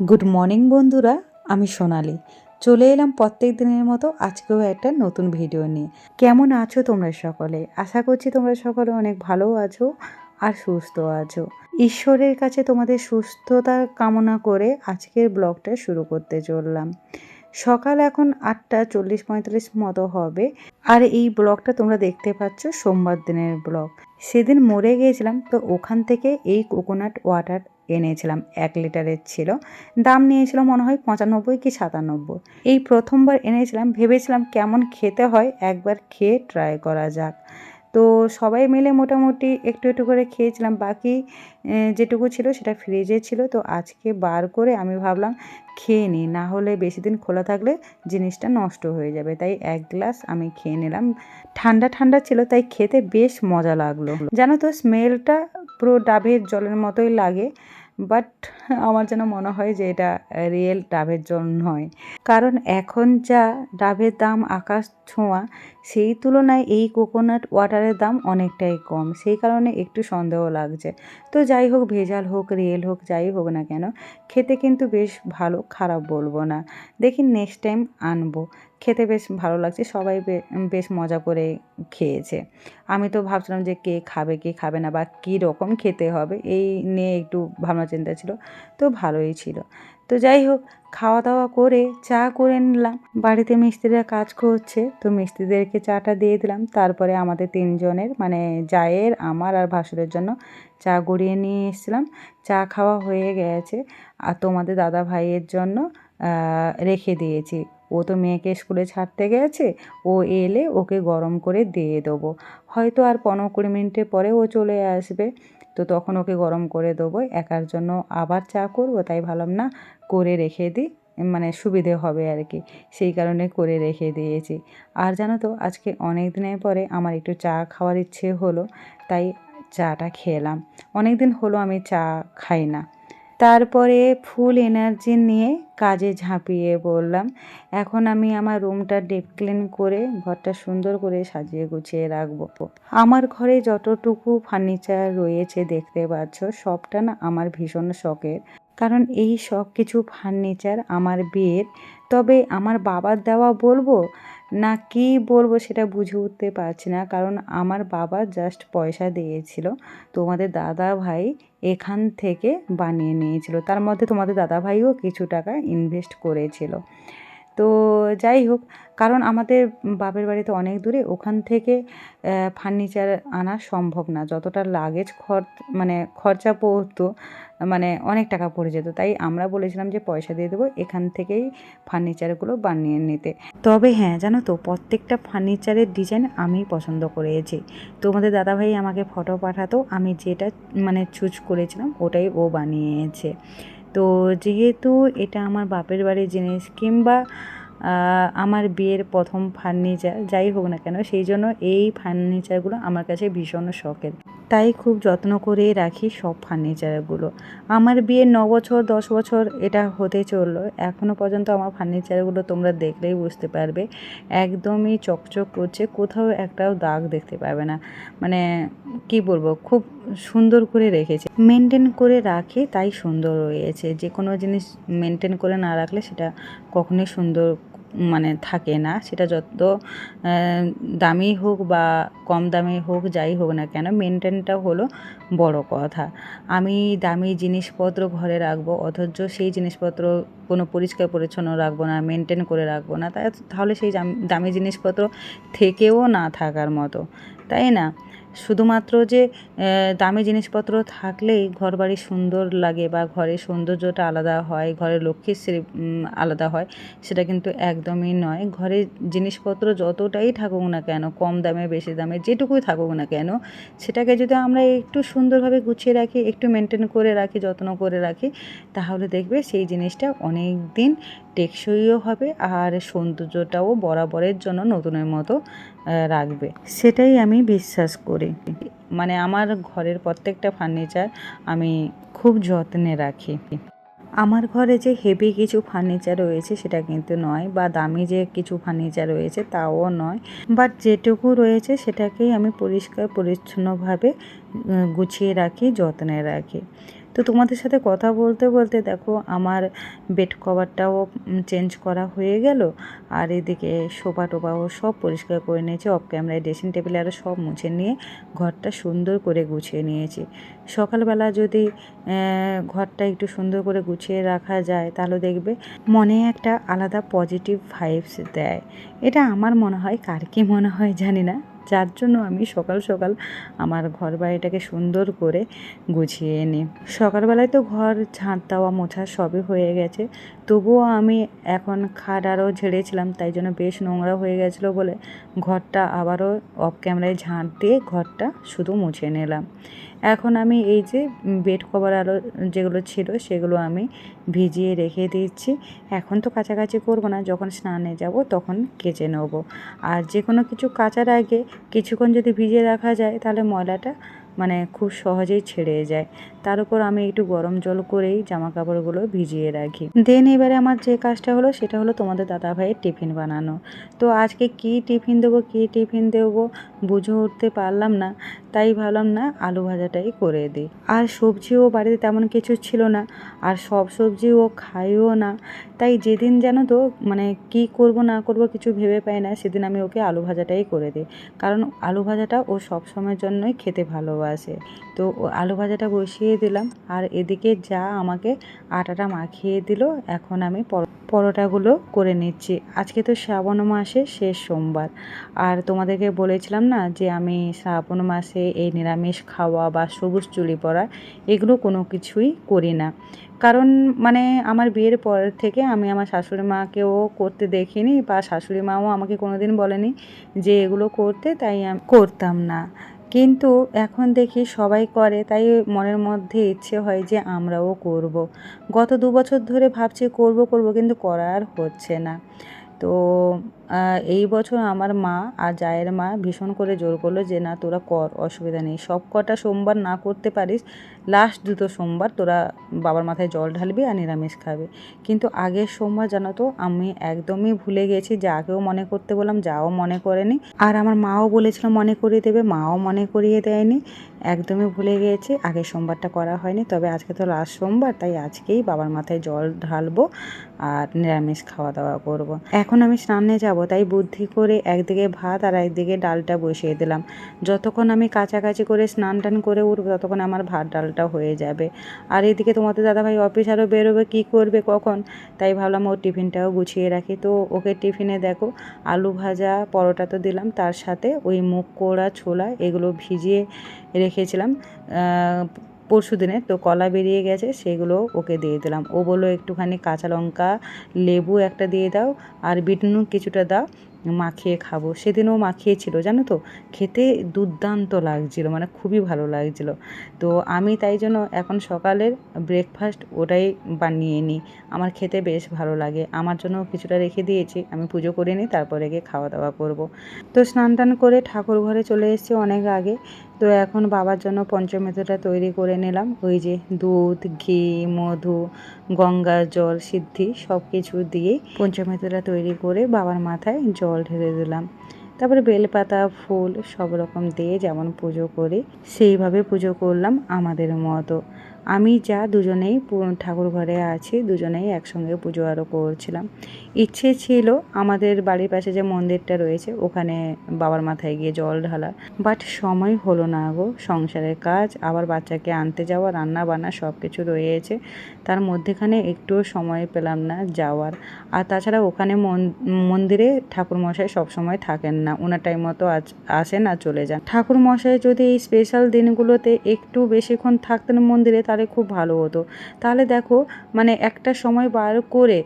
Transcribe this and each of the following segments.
Good morning বন্ধুরা, আমি সোনালি। চলে এলাম প্রত্যেক দিনের মতো আজকেও একটা নতুন ভিডিও নিয়ে। কেমন আছো তোমরা সকলে? আশা করছি তোমরা সকলে অনেক ভালো আছো আর সুস্থ আছো। ঈশ্বরের কাছে তোমাদের সুস্থতা কামনা করে আজকের ব্লগটা শুরু করতে চললাম। সকাল এখন আটটা চল্লিশ পঁয়তাল্লিশ মতো হবে আর এই ব্লগটা তোমরা দেখতে পাচ্ছ সোমবার দিনের ব্লগ। সেদিন মরে গিয়েছিলাম তো ওখান থেকে এই কোকোনাট ওয়াটার এনেছিলাম, এক লিটারের ছিল। দাম নিয়েছিল মনে হয় পঁচানব্বই কি সাতানব্বই। এই প্রথমবার এনেছিলাম, ভেবেছিলাম কেমন খেতে হয়, একবার খেয়ে ট্রাই করা যাক। তো সবাই মিলে মোটামুটি একটু একটু করে খেয়েছিলাম। বাকি যেটুকু ছিল সেটা ফ্রিজে ছিল। তো আজকে বার করে আমি ভাবলাম খেয়ে নিই, না হলে বেশি দিন খোলা থাকলে জিনিসটা নষ্ট হয়ে যাবে। তাই এক গ্লাস আমি খেয়ে নিলাম। ঠান্ডা ঠান্ডা ছিল, তাই খেতে বেশ মজা লাগল। জানো তো স্মেলটা পুরো ডাবের জলের মতোই লাগে বাট আমার যেন মনে হয় যে এটা রিয়েল ডাবের জল নয়। কারণ এখন যা ডাবের দাম আকাশ ছোঁয়া সেই তুলনায় এই কোকোনাট ওয়াটারের দাম অনেকটাই কম। সেই কারণে একটু সন্দেহ লাগছে। তো যাই হোক, ভেজাল হোক, রিয়েল হোক, যাই হোক না কেন, খেতে কিন্তু বেশ ভালো, খারাপ বলব না। দেখি নেক্সট টাইম আনব। খেতে বেশ ভালো লাগছে, সবাই বেশ মজা করে খেয়েছে। আমি তো ভাবছিলাম যে কে খাবে কে খাবে না বা কী রকম খেতে হবে, এই নিয়ে একটু ভাবনা চিন্তা ছিল, তো ভালোই ছিল। তো যাই হোক খাওয়া দাওয়া করে চা করে নিলাম। বাড়িতে মিস্ত্রিরা কাজ করছে, তো মিস্ত্রিদেরকে চাটা দিয়ে দিলাম। তারপরে আমাদের তিনজনের মানে জায়ের, আমার আর ভাসুরের জন্য চা গড়িয়ে নিয়ে এসেছিলাম। চা খাওয়া হয়ে গেছে। আর তোমাদের দাদা ভাইয়ের জন্য রেখে দিয়েছি। ও তো মেয়েকে স্কুলে ছাড়তে গেছে, ও এলে ওকে গরম করে দিয়ে দেবো। হয়তো আর পনেরো কুড়ি মিনিটের পরে ও চলে আসবে। তো তখন ওকে গরম করে দেবো, একার জন্য আবার চা করব, তাই ভাবলাম না করে রেখে দিই মানে সুবিধে হবে আর কি, সেই কারণে করে রেখে দিয়েছি। আর জানো তো, আজকে অনেক দিনের পরে আমার একটু চা খাওয়ার ইচ্ছে হলো, তাই চাটা খেলাম। অনেক দিন হলো আমি চা খাই না। তারপরে ফুল এনার্জি নিয়ে কাজে ঝাঁপিয়ে পড়লাম। এখন আমি আমার রুমটা ডিপ ক্লিন করে ঘরটা সুন্দর করে সাজিয়ে গুছিয়ে রাখব। আমার ঘরে যতটুকু ফার্নিচার রয়েছে দেখতে পাচ্ছ, সবটা না আমার ভীষণ শখের। কারণ এই সব কিছু ফার্নিচার আমার বিয়ের। তবে আমার বাবার দেওয়া বলব না কি বলব সেটা বুঝে উঠতে পারছি না। কারণ আমার বাবা জাস্ট পয়সা দিয়েছিল তোমাদের দাদা ভাই এখান থেকে বানিয়ে নিয়েছিল। তার মধ্যে তোমাদের দাদা ভাইও কিছু টাকা ইনভেস্ট করেছিল। তো যাই হোক, কারণ আমাদের বাপের বাড়িতে অনেক দূরে, ওখান থেকে ফার্নিচার আনা সম্ভব না। যতটা লাগেজ খরচ মানে খরচা পড়তো মানে অনেক টাকা পড়ে যেত। তাই আমরা বলেছিলাম যে পয়সা দিয়ে দেবো এখান থেকেই ফার্নিচারগুলো বানিয়ে নিতে। তবে হ্যাঁ জানো তো, প্রত্যেকটা ফার্নিচারের ডিজাইন আমি পছন্দ করেছি। তোমাদের দাদাভাই আমাকে ফটো পাঠাতো, আমি যেটা মানে চুজ করেছিলাম ওটাই ও বানিয়েছে। তো যেহেতু এটা আমার বাপের বাড়ির জিনিস কিংবা আমার বিয়ের প্রথম ফার্নিচার যাই হোক না কেন, সেই জন্য এই ফার্নিচারগুলো আমার কাছে ভীষণ শখের। তাই খুব যত্ন করে রাখি সব ফার্নিচারগুলো আমার বিয়ের ন বছর, দশ বছর এটা হতে চলল। এখনও পর্যন্ত আমার ফার্নিচারগুলো তোমরা দেখলেই বুঝতে পারবে। একদমই চকচক করছে, কোথাও একটাও দাগ দেখতে পাবে না। মানে কি বলব, খুব সুন্দর করে রেখেছে। মেনটেন করে রাখে, তাই সুন্দর রয়েছে যে কোনো জিনিস মেনটেন করে না রাখলে সেটা কখনোই সুন্দর মানে থাকে না, সেটা যত দামি হোক বা কম দামি হোক, যাই হোক না কেন মেনটেনটা হলো বড় কথা। আমি দামি জিনিসপত্র ঘরে রাখব, অথচ সেই জিনিসপত্র কোনো পরিষ্কার পরিচ্ছন্ন রাখব না মেনটেন করে রাখব না, তাই তাহলে সেই দামি জিনিসপত্র থেকেও না থাকার মতো, তাই না? শুধুমাত্র যে দামি জিনিসপত্র থাকলেই ঘর বাড়ি সুন্দর লাগে বা ঘরের সৌন্দর্যটা আলাদা হয়, ঘরের লক্ষ্মীশ্রী আলাদা হয়, সেটা কিন্তু একদমই নয়। ঘরের জিনিসপত্র যতটাই থাকুক না কেন, কম দামে, বেশি দামে, যেটুকুই থাকুক না কেন, সেটাকে যদি আমরা একটু সুন্দরভাবে গুছিয়ে রাখি, একটু মেনটেন করে রাখি, যত্ন করে রাখি, তাহলে দেখবে সেই জিনিসটা অনেক দিন টেকসইও হবে আর সৌন্দর্যটাও বরাবরের জন্য নতুনের মতো রাখবে। সেটাই আমি বিশ্বাস করি। মানে আমার ঘরের প্রত্যেকটা ফার্নিচার আমি খুব যত্নে রাখি। আমার ঘরে যে হেভি কিছু ফার্নিচার রয়েছে সেটা কিন্তু নয় বা দামি যে কিছু ফার্নিচার রয়েছে তাও নয়। বাট যেটুকু রয়েছে সেটাকেই আমি পরিষ্কার, পরিচ্ছন্নভাবে গুছিয়ে রাখি, যত্নে রাখি। তো তোমাদের সাথে কথা বলতে বলতে দেখো আমার বেড কভারটাও চেঞ্জ করা হয়ে গেল। আর এদিকে সোফা টোপাও সব পরিষ্কার করে নিয়েছি অফ ক্যামেরায় ড্রেসিং টেবিলে আরও সব মুছে নিয়ে ঘরটা সুন্দর করে গুছিয়ে নিয়েছি। সকালবেলা যদি ঘরটা একটু সুন্দর করে গুছিয়ে রাখা যায়, তাহলে দেখবে মনে একটা আলাদা পজিটিভ ভাইবস দেয়। এটা আমার মনে হয়, কার কি মনে হয় জানি না। যার জন্য আমি সকাল সকাল আমার ঘর বাড়িটাকে সুন্দর করে গুছিয়ে এনে সকালবেলায় তো ঘর ঝাঁট দেওয়া মোছা সবই হয়ে গেছে। তবুও আমি এখন খাট আরও ঝেড়েছিলাম, তাই জন্য বেশ নোংরা হয়ে গেছিল বলে ঘরটা আবারও অফ ক্যামেরায় ঝাঁট দিয়ে ঘরটা শুধু মুছে নিলাম। এখন আমি এই যে বেড কভার আলো যেগুলো ছিল সেগুলো আমি ভিজিয়ে রেখে দিচ্ছি। এখন তো কাছাকাছি করব না, যখন স্নানে যাব তখন কেচে নেব। আর যে কোনো কিছু কাচার আগে কিছুক্ষণ যদি ভিজিয়ে রাখা যায় তাহলে ময়লাটা মানে খুব সহজেই ছেড়ে যায়। তার উপর আমি একটু গরম জল করেই জামা কাপড়গুলো ভিজিয়ে রাখি। দেন এবারে আমার যে কাজটা হলো, সেটা হলো তোমাদের দাদা ভাইয়ের টিফিন বানানো। তো আজকে কি টিফিন দেবো, কি টিফিন দেবো বুঝে উঠতে পারলাম না। তাই ভাবলাম, না, আলু ভাজাটাই করে দিই। আর সবজিও বাড়িতে তেমন কিছু ছিল না। আর সব সবজি ও খাইও না। তাই যেদিন যেন তো মানে কি করব, না করব কিছু ভেবে পাই না, সেদিন আমি ওকে আলু ভাজাটাই করে দিই। কারণ আলু ভাজাটা ও সব সময়ের জন্যই খেতে ভালোবাসে। তো আলু ভাজাটা বসিয়ে দিলাম। আর এদিকে যা আমাকে আটাটা মাখিয়ে দিল, এখন আমি পর- পরোটাগুলো করে নিচ্ছি। আজকে তো শ্রাবণ মাসে শেষ সোমবার। আর তোমাদেরকে বলেছিলাম না যে আমি শ্রাবণ মাসে এই নিরামিষ খাওয়া বা সবুজ চুলি পরা এগুলো কোনো কিছুই করি না। কারণ মানে আমার বিয়ের পর থেকে আমি আমার শাশুড়ি মাকেও করতে দেখিনি বা শাশুড়ি মাও আমাকে কোনোদিন বলেনি যে এগুলো করতে, তাই আমি, করতাম না। কিন্তু এখন দেখি সবাই করে, তাই মনের মধ্যে ইচ্ছে হয় যে আমরাও করব। গত দু বছর ধরে ভাবছি করব করব, কিন্তু করার আর হচ্ছে না তো এই বছর আমার মা আর জায়ের মা ভীষণ করে জোর করল যে, না, তোরা কর, অসুবিধা নেই। সব কটা সোমবার না করতে পারিস লাস্ট দুটো সোমবার তোরা বাবার মাথায় জল ঢালবি আর নিরামিষ খাবে। কিন্তু আগের সোমবার জানো তো, আমি একদমই ভুলে গেছি, যাকেও মনে করতে বললাম, যাও মনে করেনি। আর আমার মাও বলেছিল মনে করিয়ে দেবে, মাও মনে করিয়ে দেয়নি। একদমই ভুলে গিয়েছি আগের সোমবারটা করা হয়নি। তবে আজকে তো লাস্ট সোমবার, তাই আজকেই বাবার মাথায় জল ঢালবো আর নিরামিষ খাওয়া দাওয়া করব। এখন আমি স্নানে যাব। তাই বুদ্ধি করে একদিকে ভাত আর একদিকে ডালটা বসিয়ে দিলাম। যতক্ষণ আমি কাছাকাছি করে স্নান টান করে উঠবো, ততক্ষণ আমার ভাত ডালটা হয়ে যাবে। আর এদিকে তোমাদের দাদাভাই অফিস আরও বেরোবে, কী করবে, কখন? তাই ভাবলাম ওর টিফিনটাও গুছিয়ে রাখি। তো ওকে টিফিনে দেখো, আলু ভাজা, পরোটা তো দিলাম, তার সাথে ওই মুগ কোড়া, ছোলা, এগুলো ভিজিয়ে রেখেছিলাম। পরশু দিনে তো কলা বেরিয়ে গেছে, সেগুলো ওকে দিয়ে দিলাম। ও বলল, একটুখানি কাঁচা লঙ্কা, লেবু একটা দিয়ে দাও, আর বিট নুন কিছুটা দাও, মাখিয়ে খাব। সেদিন সেদিনও মাখিয়েছিল, জানো তো? খেতে দুর্দান্ত লাগছিল মানে খুবই ভালো লাগছিল। তো আমি তাই জন্য এখন সকালের ব্রেকফাস্ট ওটাই বানিয়ে নিই। আমার খেতে বেশ ভালো লাগে। আমার জন্য কিছুটা রেখে দিয়েছি, আমি পুজো করে নিই, তারপরে গিয়ে খাওয়া দাওয়া করব। তো স্নান টান করে ঠাকুর ঘরে চলে এসেছি অনেক আগে। তো এখন বাবার জন্য পঞ্চমৃতটা তৈরি করে নিলাম। ওই যে দুধ, ঘি, মধু, গঙ্গা, জল, সিদ্ধি সব কিছু দিয়ে পঞ্চমৃতটা তৈরি করে বাবার মাথায় জল ঢেলে দিলাম। তারপরে বেলপাতা, ফুল সব রকম দিয়ে যেমন পুজো করি, সেইভাবে পুজো করলাম আমাদের মতো। আমি যা দুজনেই ঠাকুর ঘরে আছি, দুজনেই একসঙ্গে পুজো আরও করছিলাম। ইচ্ছে ছিল আমাদের বাড়ির পাশে যে মন্দিরটা রয়েছে, ওখানে বাবার মাথায় গিয়ে জল ঢালা। বাট সময় হলো না গো, সংসারের কাজ, আবার বাচ্চাকে আনতে যাওয়া রান্না বান্না সব কিছু রয়েছে। তার মধ্যেখানে একটুও সময় পেলাম না যাওয়ার। আর তাছাড়া ওখানে মন- মন্দিরে ঠাকুর মশাই সবসময় থাকেন না। ওনার টাইম মতো আজ- আসেন আর চলে যান। ঠাকুর মশাই যদি এই স্পেশাল দিনগুলোতে একটু বেশিক্ষণ থাকতেন মন্দিরে তাহলে খুব ভালো হতো। তাহলে দেখো মানে একটা সময় বার করে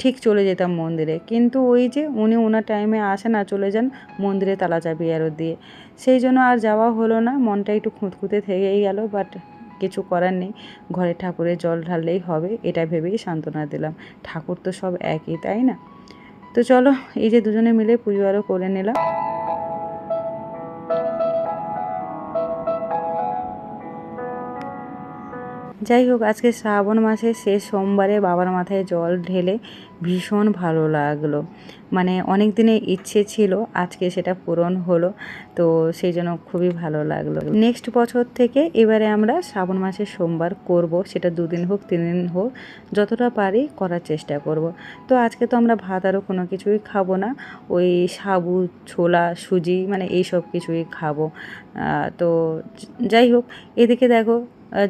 ঠিক চলে যেতাম মন্দিরে। কিন্তু ওই যে উনি ওনার টাইমে আসে না, চলে যান মন্দিরে তালা চাবি আরও দিয়ে। সেই জন্য আর যাওয়া হলো না, মনটা একটু খুঁতখুঁতে থেকেই গেল বাট কিছু করার নেই। ঘরে ঠাকুরের জল ঢাললেই হবে, এটা ভেবেই সান্ত্বনা দিলাম। ঠাকুর তো সব একই, তাই না? তো চলো, এই যে দুজনে মিলে পুজো আরও করে নিলাম। যাই হোক, আজকে শ্রাবণ মাসে শেষ সোমবারে বাবার মাথায় জল ঢেলে ভীষণ ভালো লাগল। মানে অনেক দিনের ইচ্ছে ছিল, আজকে সেটা পূরণ হলো, তো সেই জন্য খুবই ভালো লাগল। নেক্সট বছর থেকে এবারে আমরা শ্রাবণ মাসের সোমবার করব, সেটা দুদিন হোক তিন দিন হোক, যতটা পারি করার চেষ্টা করব। তো আজকে তো আমরা ভাত আরও কোনো কিছুই খাব না, ওই সাবু, ছোলা, সুজি মানে এই সব কিছুই খাব। তো যাই হোক, এদিকে দেখো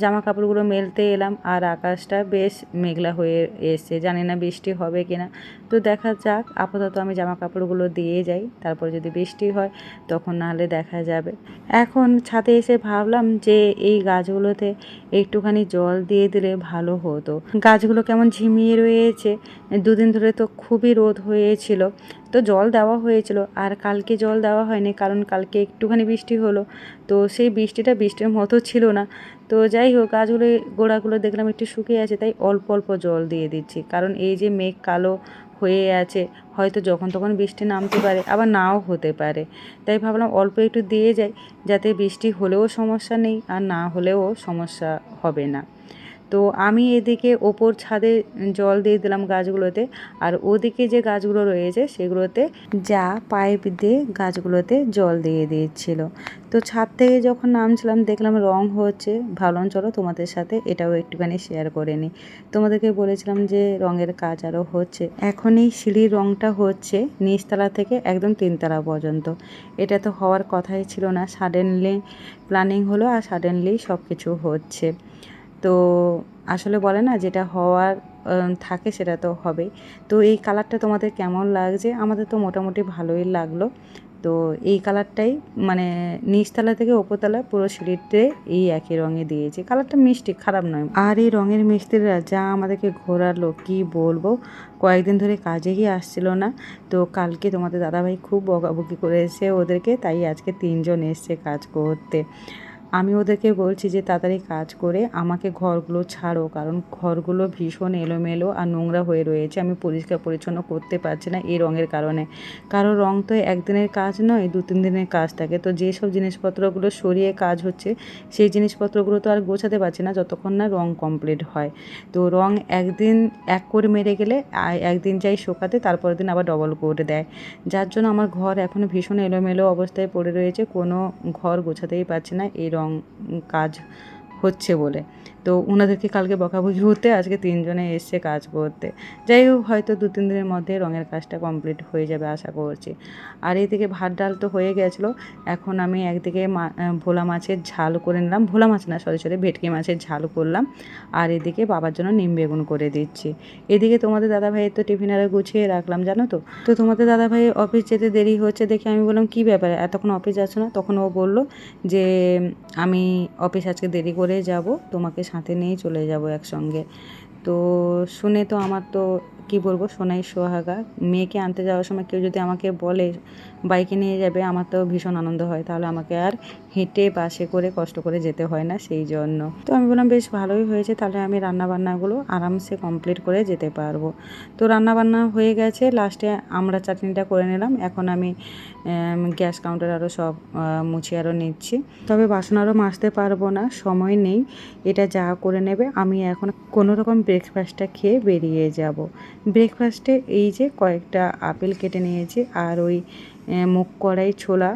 জামা কাপড়গুলো মেলতে এলাম আর আকাশটা বেশ মেঘলা হয়ে এসছে। জানি না বৃষ্টি হবে কি না। তো দেখা যাক, আপাতত আমি জামা কাপড়গুলো দিয়ে যাই, তারপর যদি বৃষ্টি হয় তখন নাহলে দেখা যাবে। এখন ছাদে এসে ভাবলাম যে এই গাছগুলোতে একটুখানি জল দিয়ে দিলে ভালো হতো। গাছগুলো কেমন ঝিমিয়ে রয়েছে। দুদিন ধরে তো খুবই রোদ হয়েছিল। তো জল দেওয়া হয়েছিল আর কালকে জল দেওয়া হয়নি, কারণ কালকে একটুখানি বৃষ্টি হলো। তো সেই বৃষ্টিটা বৃষ্টির মতো ছিল না। তো যাই হোক গাছগুলো গোড়াগুলো দেখলাম একটু শুকিয়ে আছে, তাই অল্প অল্প জল দিয়ে দিচ্ছি। কারণ এই যে মেঘ কালো হয়ে আছে, হয়তো যখন তখন বৃষ্টি নামতে পারে, আবার নাও হতে পারে। তাই ভাবলাম অল্প একটু দিয়ে যাই, যাতে বৃষ্টি হলেও সমস্যা নেই, আর না হলেও সমস্যা হবে না। তো আমি এদিকে ওপর ছাদে জল দিয়ে দিলাম গাছগুলোতে, আর ওদিকে যে গাছগুলো রয়েছে সেগুলোতে যা পাইপ দিয়ে গাছগুলোতে জল দিয়ে দিচ্ছিল তো ছাদ থেকে যখন নামছিলাম, দেখলাম রং হচ্ছে ভাবলাম চলো তোমাদের সাথে এটাও একটুখানি শেয়ার করে নিই। তোমাদেরকে বলেছিলাম যে রঙের কাজ আরও হচ্ছে। এখন এই সিঁড়ির রংটা হচ্ছে নিচতলা থেকে একদম তিনতলা পর্যন্ত। এটা তো হওয়ার কথাই ছিল না। সাডেনলি প্ল্যানিং হলো আর সাডেনলি সব কিছু হচ্ছে। তো আসলে বলে না যেটা হওয়ার থাকে সেটা তো হবেই। তো এই কালারটা তোমাদের কেমন লাগছে? আমাদের তো মোটামুটি ভালোই লাগল। তো এই কালারটাই মানে নিচতলা থেকে ওপরতলা পুরো সিঁড়িতে এই একই রঙে দিয়েছে। কালারটা মিষ্টি, খারাপ নয়। আর এই রঙের মিস্ত্রিরা যা আমাদেরকে ঘোরালো, কি বলব? কয়েকদিন ধরে কাজে গিয়ে আসছিল না। তো কালকে তোমাদের দাদাভাই খুব বকাবকি করেছে ওদেরকে, তাই আজকে তিনজন এসছে কাজ করতে। আমি ওদেরকে বলছি যে তাড়াতাড়ি কাজ করে আমাকে ঘরগুলো ছাড়ো, কারণ ঘরগুলো ভীষণ এলোমেলো আর নোংরা হয়ে রয়েছে। আমি পরিষ্কার পরিচ্ছন্ন করতে পারছি না এই রঙের কারণে। কারও রং তো একদিনের কাজ নয়, দু তিন দিনের কাজ থাকে। তো যেসব জিনিসপত্রগুলো সরিয়ে কাজ হচ্ছে, সেই জিনিসপত্রগুলো তো আর গোছাতে পারছি না যতক্ষণ না রং কমপ্লিট হয়। তো রং একদিন এক করে মেরে গেলে একদিন যাই শোকাতে তারপর দিন আবার ডবল করে দেয়। যার জন্য আমার ঘর এখন ভীষণ এলোমেলো অবস্থায় পড়ে রয়েছে। কোনো ঘর গোছাতেই পারছি না, এই রং কাজ হচ্ছে বলে। তো ওনাদেরকে কালকে বকাবকি হতে আজকে তিনজনে এসছে কাজ করতে? যাই হোক, হয়তো দু তিন দিনের মধ্যে রঙের কাজটা কমপ্লিট হয়ে যাবে আশা করছি। আর এইদিকে ভাত ডাল তো হয়ে গেছিল, এখন আমি একদিকে ভোলা মাছের ঝাল করে নিলাম। ভোলা মাছ না, সরি সরি, ভেটকি মাছের ঝাল করলাম। আর এদিকে বাবার জন্য নিম বেগুন করে দিচ্ছি। এদিকে তোমাদের দাদাভাইয়ের তো টিফিন আরে গুছিয়ে রাখলাম, জানো তো? তো তোমাদের দাদাভাই অফিস যেতে দেরি হচ্ছে দেখে আমি বললাম, কী ব্যাপারে? এতক্ষণ অফিস যাচ্ছ না? তখন ও বলল যে, আমি অফিস আজকে দেরি করে যাব, তোমাকে সাথে নিয়ে চলে যাব একসঙ্গে। তো শুনে তো আমার তো, কি বলব, সোনাই সোহাগা। মেয়েকে আনতে যাওয়ার সময় কেউ যদি আমাকে বলে বাইকে নিয়ে যাবে, আমার তো ভীষণ আনন্দ হয়। তাহলে আমাকে আর হেঁটে বাসে করে কষ্ট করে যেতে হয় না সেই জন্য। তো আমি বললাম, বেশ ভালোই হয়েছে, তাহলে আমি রান্নাবান্নাগুলো আরামসে কমপ্লিট করে যেতে পারব। তো রান্নাবান্না হয়ে গেছে লাস্টে আমরা চাটনিটা করে নিলাম। এখন আমি গ্যাস কাউন্টার আরও সব মুছে আরও নিচ্ছি। তবে বাসন আরও মাজতে পারব না, সময় নেই। এটা যা করে নেবে, আমি এখন কোনো রকম ব্রেকফাস্টটা খেয়ে বেরিয়ে যাব। ব্রেকফাস্টে এই যে কয়েকটা আপেল কেটে নিয়েছি, আর ওই মুখ কড়াই, ছোলা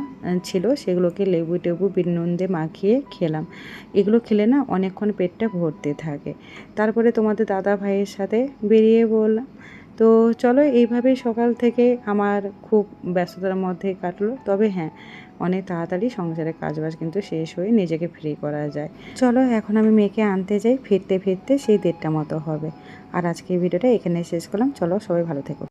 ছিল। সেগুলোকে লেবু টেবু বিট নুন দিয়ে মাখিয়ে খেলাম। এগুলো খেলে না অনেকক্ষণ পেটটা ভরতে থাকে। তারপরে তোমাদের দাদা ভাইয়ের সাথে বেরিয়ে বললাম তো চলো, এইভাবেই সকাল থেকে আমার খুব ব্যস্ততার মধ্যে কাটলো। তবে হ্যাঁ অনেক তাড়াতাড়ি সংসারের কাজবাজ কিন্তু শেষ হয়ে নিজেকে ফ্রি করা যায়। চলো, এখন আমি মেয়েকে আনতে যাই। ফিরতে ফিরতে সেই দেড়টা মতো হবে। আর আজকের ভিডিওটা এখানে শেষ করলাম। চলো, সবাই ভালো থেকো।